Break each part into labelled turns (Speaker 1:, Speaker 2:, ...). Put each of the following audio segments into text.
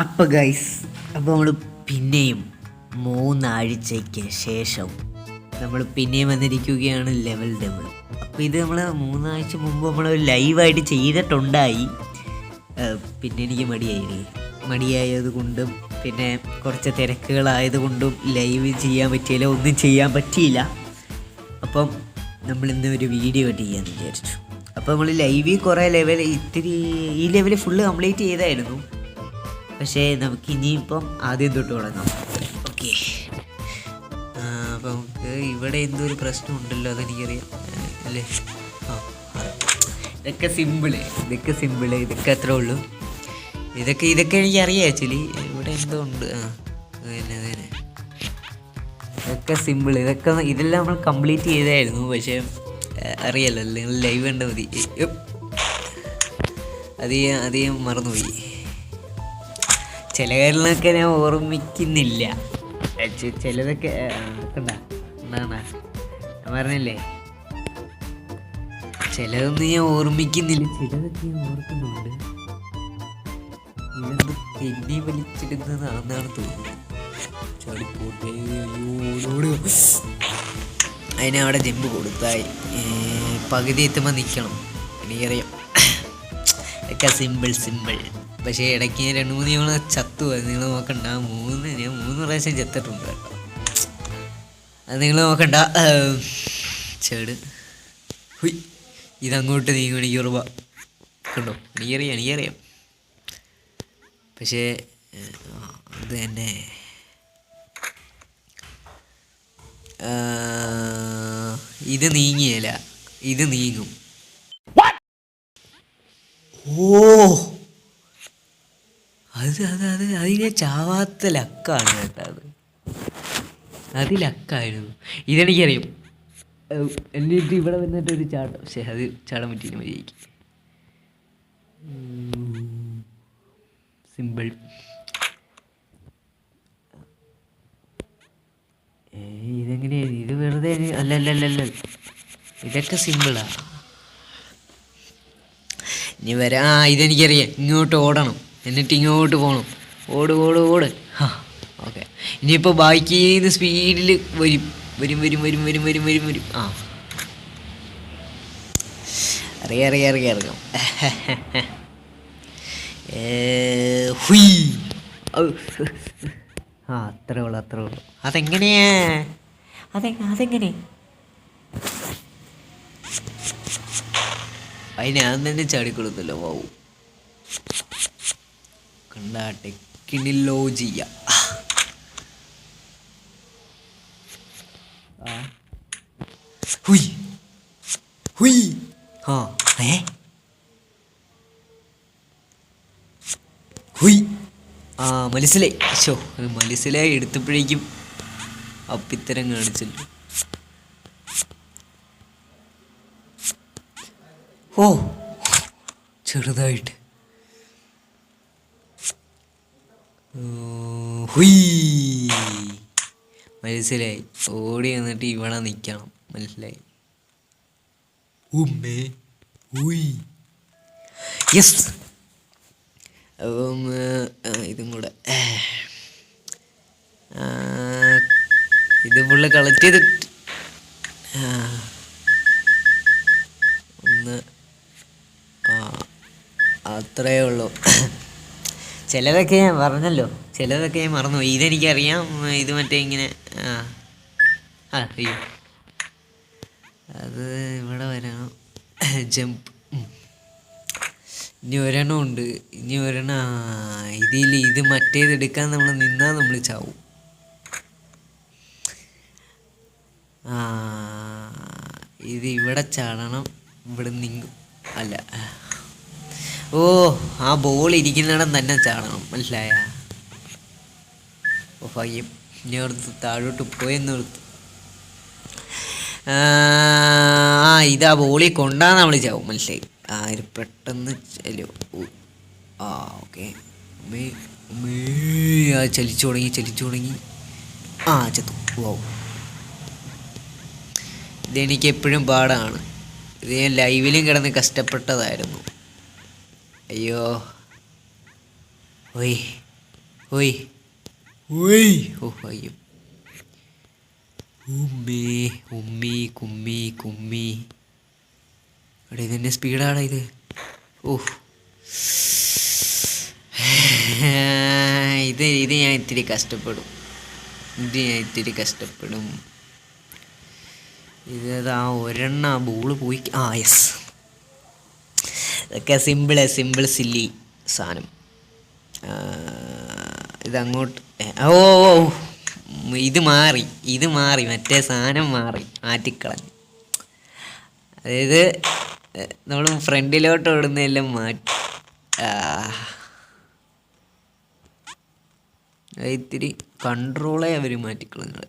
Speaker 1: അപ്പോൾ ഗൈസ് അപ്പോൾ നമ്മൾ പിന്നെയും മൂന്നാഴ്ചയ്ക്ക് ശേഷം നമ്മൾ പിന്നെയും വന്നിരിക്കുകയാണ് ലെവൽ ഡബിൾ അപ്പോൾ ഇത് നമ്മൾ മൂന്നാഴ്ച മുമ്പ് നമ്മൾ ലൈവായിട്ട് ചെയ്തിട്ടുണ്ടായി. പിന്നെ എനിക്ക് മടിയായി. മടിയായത് കൊണ്ടും പിന്നെ കുറച്ച് തിരക്കുകളായത് കൊണ്ടും ലൈവ് ചെയ്യാൻ പറ്റിയില്ല ഒന്നും ചെയ്യാൻ പറ്റിയില്ല. അപ്പം നമ്മൾ ഇന്ന് ഒരു വീഡിയോ ചെയ്യാമെന്ന് വിചാരിച്ചു. അപ്പോൾ നമ്മൾ ലൈവിൽ കുറേ ലെവൽ ഇത്തിരി ഈ ലെവൽ ഫുള്ള് കംപ്ലീറ്റ് ചെയ്തായിരുന്നു. പക്ഷേ നമുക്ക് ഇനിയിപ്പം ആദ്യം തൊട്ട് തുടങ്ങാം. ഓക്കെ. അപ്പോൾ നമുക്ക് ഇവിടെ എന്തോ ഒരു പ്രശ്നം ഉണ്ടല്ലോ അതെനിക്കറിയാം. അല്ലേ. ഇതൊക്കെ സിമ്പിൾ. ഇതൊക്കെ സിമ്പിൾ. ഇതൊക്കെ അത്രേ ഉള്ളൂ. ഇതൊക്കെ ഇതൊക്കെ എനിക്കറിയാം ആക്ച്വലി. ഇവിടെ എന്തോ ഉണ്ട്. ആ ഇതൊക്കെ സിമ്പിൾ ഇതൊക്കെ ഇതെല്ലാം നമ്മൾ കംപ്ലീറ്റ് ചെയ്തായിരുന്നു. പക്ഷേ അറിയാലോ അല്ലെങ്കിൽ ലൈവ് കണ്ടാൽ മതി. അധികം അധികം മറന്നുപോയി. ചില കാര്യങ്ങളൊക്കെ ഞാൻ ഓർമ്മിക്കുന്നില്ല. ചിലതൊക്കെ കണ്ട എന്താണ് ഞാൻ പറഞ്ഞില്ലേ? ചിലതൊന്നും ഞാൻ ഓർമ്മിക്കുന്നില്ല. ചിലതൊക്കെ ഞാൻ ഓർക്കുന്നുണ്ട്. ഇതൊന്ന് തെന്നി വലിച്ചിടുന്നതാണെന്നാണ് തോന്നുന്നത്. അതിന് അവിടെ ജമ്പ് കൊടുത്തായി. പകുതി എത്തുമ്പോൾ നിൽക്കണം. എനിക്കറിയാം. ഒക്കെ സിമ്പിൾ സിമ്പിൾ പക്ഷേ ഇടയ്ക്ക് ഞാൻ രണ്ട് മൂന്ന് തവണ ചത്തു. നിങ്ങൾ നോക്കണ്ട. മൂന്ന് ഞാൻ മൂന്ന് പ്രാവശ്യം ചത്തിട്ടുണ്ട് കേട്ടോ. അത് നിങ്ങൾ നോക്കണ്ട. ചേട്. ഹുയ്. ഇതങ്ങോട്ട് നീങ്ങും എനിക്ക് ഉറവ കണ്ടോ? എനിക്കറിയാം എനിക്കറിയാം. പക്ഷേ അത് തന്നെ. ഇത് നീങ്ങിയല്ല ഇത് നീങ്ങും. ഓ. അത് അത് അത് അതിനെ ചാവാത്ത ലക്കാണ് കേട്ടോ അത്. അത് ലക്കായിരുന്നു. ഇതെനിക്കറിയും. എന്നിട്ട് ഇവിടെ വന്നിട്ട് ഒരു ചാട്ടം. പക്ഷേ അത് ചാടാൻ പറ്റിയില്ല മര്യാദയ്ക്ക്. സിമ്പിൾ. ഏയ് ഇതെങ്ങനെയാ? ഇത് വെറുതെ അല്ലല്ലല്ലല്ല അല്ല അല്ല അല്ല അല്ല. ഇതൊക്കെ സിമ്പിളാ. ഇനി വരാ ആ ഇതെനിക്കറിയാം. ഇങ്ങോട്ട് ഓടണം. എന്നിട്ട് ഇങ്ങോട്ട് പോകണം ഓട് ഓട് ഓട്. ആ ഓക്കെ. ഇനിയിപ്പോൾ ബാക്കിന്ന് സ്പീഡിൽ വരും. വരും വരും വരും വരും വരും വരും വരും. ആ. അറിയാം അറിയാം അറിയാം അറിയാം. ഹുയ്. ആ അത്രേ ഉള്ളു അത്രേ ഉള്ളു. അതെങ്ങനെയാ? അതെ അതെങ്ങനെ? അതിന് ഞാൻ തന്നെ ചാടിക്കൊടുത്തല്ലോ വാവു കണ്ട ടെക്കിനിലോജിയ ഹുയ്. ആ മനസ്സിലായി മനസ്സിലായി എടുത്തപ്പോഴേക്കും അപ്പിത്തരം കാണിച്ചല്ലോ ഓ ചെറുതായിട്ട്. മനസ്സിലായി. ഓടി വന്നിട്ട് ഇവിടെ നിൽക്കണം മനസ്സിലായി. ഉമ്മേ യെസ്. അപ്പം ഇതും കൂടെ. ഇത് ഫുള്ള് കളക്ട് ചെയ്തിട്ട്. അത്രയേ ഉള്ളൂ. ചിലതൊക്കെ ഞാൻ പറഞ്ഞല്ലോ. ചിലതൊക്കെ ഞാൻ മറന്നുപോയി ഇതെനിക്കറിയാം. ഇത് മറ്റേ ഇങ്ങനെ ആ. അയ്യോ. അത് ഇവിടെ വരണം. ജമ്പ്. ഇനി ഒരെണ്ണം ഉണ്ട്. ഇനി ഒരെണ്ണം ഇതിൽ ഇത് മറ്റേത് എടുക്കാൻ നമ്മൾ നിന്നാൽ നമ്മൾ ചാവും. ഇത് ഇവിടെ ചാടണം. ഇവിടെ നിങ്ങും അല്ല. ഓ ആ ബോൾ ഇരിക്കുന്നിടം തന്നെ ചാടണം. മനസ്സിലായ? ഓ ഭാഗ്യം. ഇനി താഴോട്ട് പോയെന്ന് ഓർത്ത്. ആ ഇതാ ബോളി കൊണ്ടാ നമ്മൾ ചാവും. മനസ്സിലായി? ആ ഒരു പെട്ടെന്ന് ചലോ. ആ ഓക്കെ. ആ ചലിച്ചു തുടങ്ങി ചലിച്ചു തുടങ്ങി. ആ ചത്തു. വൗ. ഇതെനിക്ക് എപ്പോഴും പാടാണ്. ഇത് ഞാൻ ലൈവിലും കിടന്ന് കഷ്ടപ്പെട്ടതായിരുന്നു. അയ്യോ. ഓയ് ഓയ് ഓയ് ഓ അയ്യോ. ഉമ്മേ ഉമ്മി കുമ്മി കുമ്മി. എടാ ഇതെന്നെ സ്പീഡാടാ ഇത്. ഓ. ഇത് ഇത് ഞാൻ ഇത്തിരി കഷ്ടപ്പെടും. ഇത് ഞാൻ ഇത്തിരി കഷ്ടപ്പെടും. ഇത് ആ ഒരെണ്ണ ബോൾ പോയി ആ യെസ്. ഇതൊക്കെ സിമ്പിൾ സിമ്പിൾ സില്ലി സാധനം ഇതങ്ങോട്ട് ഓ ഓ. ഇത് മാറി ഇത് മാറി മറ്റേ സാധനം മാറി മാറ്റിക്കളഞ്ഞു അതായത് നമ്മൾ ഫ്രണ്ടിലോട്ട് ഓടുന്നതെല്ലാം മാറ്റി. ഇത്തിരി കൺട്രോളേ അവർ മാറ്റിക്കളഞ്ഞത്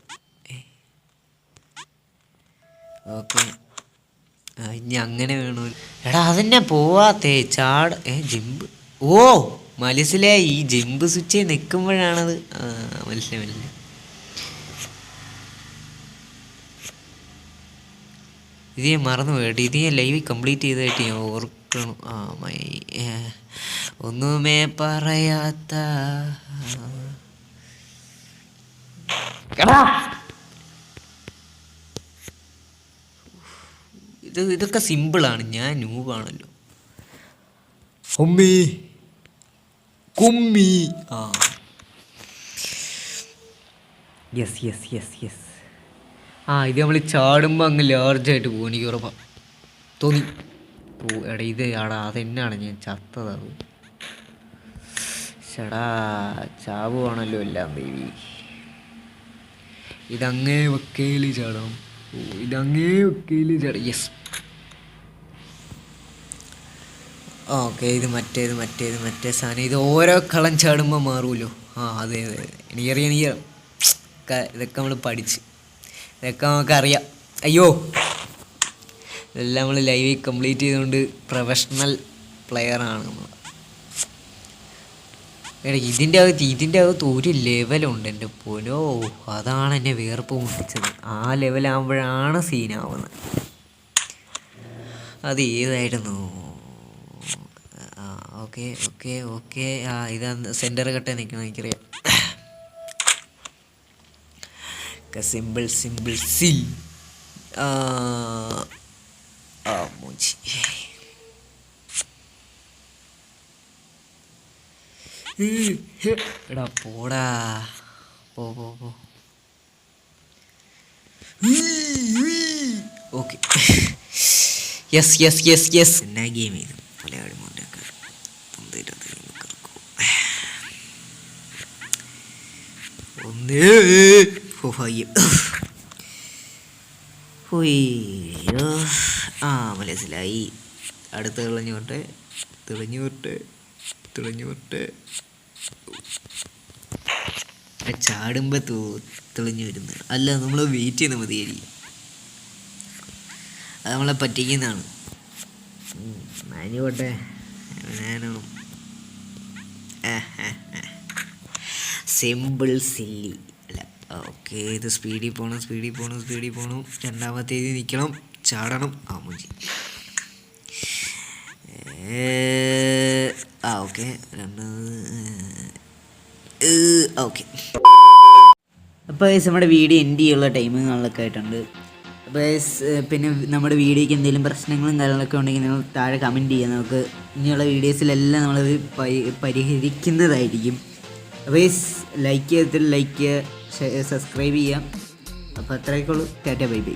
Speaker 1: ഓക്കെ ഇനി അങ്ങനെ വേണോ? എടാ അതന്നെ പോവാത്തേ ചാട് ഏ ജിമ്പ്. ഓ മനസ്സിലായി ഈ ജിമ്പ് സ്വിച്ച് നിൽക്കുമ്പോഴാണത്. മനസ്സിലായി മനസ്സിലായി ഇത് ഞാൻ മറന്നു പോയിട്ട് ഇത് ഞാൻ ലൈവ് കംപ്ലീറ്റ് ചെയ്തതായിട്ട് ഞാൻ ഓർക്കണം ആ മൈ ഒന്നുമേ പറയാത്ത ഇത് ഇതൊക്കെ സിമ്പിളാണ്. ഞാൻ ന്യൂബാണല്ലോ ഉമ്മി. കുമ്മി. ആ. യെസ് യെസ് യെസ് യെസ് ആ ഇത് നമ്മൾ ചാടുമ്പോൾ അങ്ങ് ലാർജായിട്ട് പോകും എനിക്ക് ഉറപ്പാ. തോന്നി. ഓ എടാ ഇത് ആടാ അതെന്നാണ് ഞാൻ ചത്തതാ ചേടാ ചാവുവാണല്ലോ എല്ലാം ബേബി ഇതങ്ങേ വക്കയിൽ ചാടാം. യെസ് ഓക്കെ ഇത് മറ്റേത് മറ്റേത് മറ്റേ സാധനം. ഇത് ഓരോ കളം ചാടുമ്പോൾ മാറുമല്ലോ ആ അതെ അതെ. എനിക്കറിയാം എനിക്കറിയാം. ഇതൊക്കെ നമ്മൾ പഠിച്ച്. ഇതൊക്കെ നമുക്കറിയാം. അയ്യോ! ഇതെല്ലാം നമ്മൾ ലൈവിൽ കംപ്ലീറ്റ് ചെയ്തുകൊണ്ട് പ്രൊഫഷണൽ പ്ലെയറാണ് നമ്മൾ എടാ ഇതിന്റെ അകത്ത് ഇതിന്റെ അകത്ത് ഒരു ലെവലുണ്ട് എന്റെ പോലോ അതാണ് എന്നെ വേർപ്പ് മുട്ടിച്ചത് ആ ലെവലാകുമ്പോഴാണ് സീനാവുന്നത് അത് ഏതായിരുന്നു? ഓക്കെ ഓക്കെ ഓക്കെ ആ ഇതാണ് സെന്റർ കട്ട നിൽക്കണം എനിക്കറിയാം. സിമ്പിൾ സിമ്പിൾ സിൽ ആ മൂച്ചി എടാ പോടാ. ഓ പോ പോ. Okay. Yes yes yes yes. എന്നാ ഗെയിം ചെയ്തു മലയാളി ആ മനസ്സിലായി. അടുത്ത് തെളിഞ്ഞോട്ടെ തെളിഞ്ഞോട്ടെ തെളിഞ്ഞോട്ടെ ചാടുമ്പോൾ തോ തെളിഞ്ഞു വരുന്നത് അല്ല നമ്മൾ വെയിറ്റ് ചെയ്യുന്ന മതിയായിരിക്കും. അത് നമ്മളെ പറ്റിക്കുന്നതാണ്. മാനുപോട്ടെ ഞാനാണ് സിമ്പിൾ സില്ലി അല്ല ഓക്കെ ഇത് സ്പീഡിൽ പോകണം സ്പീഡിൽ പോകണം സ്പീഡിൽ പോകണം രണ്ടാമത്തേത് നിൽക്കണം ചാടണം. ആ മുജി ആ ഓക്കെ. രണ്ടാമത് ഓക്കെ. അപ്പോൾ നമ്മുടെ വീഡിയോ എൻഡ് ചെയ്യാനുള്ള ടൈമിങ്ങുകളൊക്കെ ആയിട്ടുണ്ട്. അപ്പോൾ പിന്നെ നമ്മുടെ വീഡിയോയ്ക്ക് എന്തെങ്കിലും പ്രശ്നങ്ങളും കാര്യങ്ങളൊക്കെ ഉണ്ടെങ്കിൽ നിങ്ങൾ താഴെ കമന്റ് ചെയ്യാം നമുക്ക് ഇനിയുള്ള വീഡിയോസിലെല്ലാം നമ്മളത് പരി- പരിഹരിക്കുന്നതായിരിക്കും. അപ്പോൾ ലൈക്ക് ചെയ്തിട്ട് ലൈക്ക് ചെയ്യുക സബ്സ്ക്രൈബ് ചെയ്യുക. അപ്പോൾ അത്രയൊക്കെ ഉള്ളൂ. Tata bye bye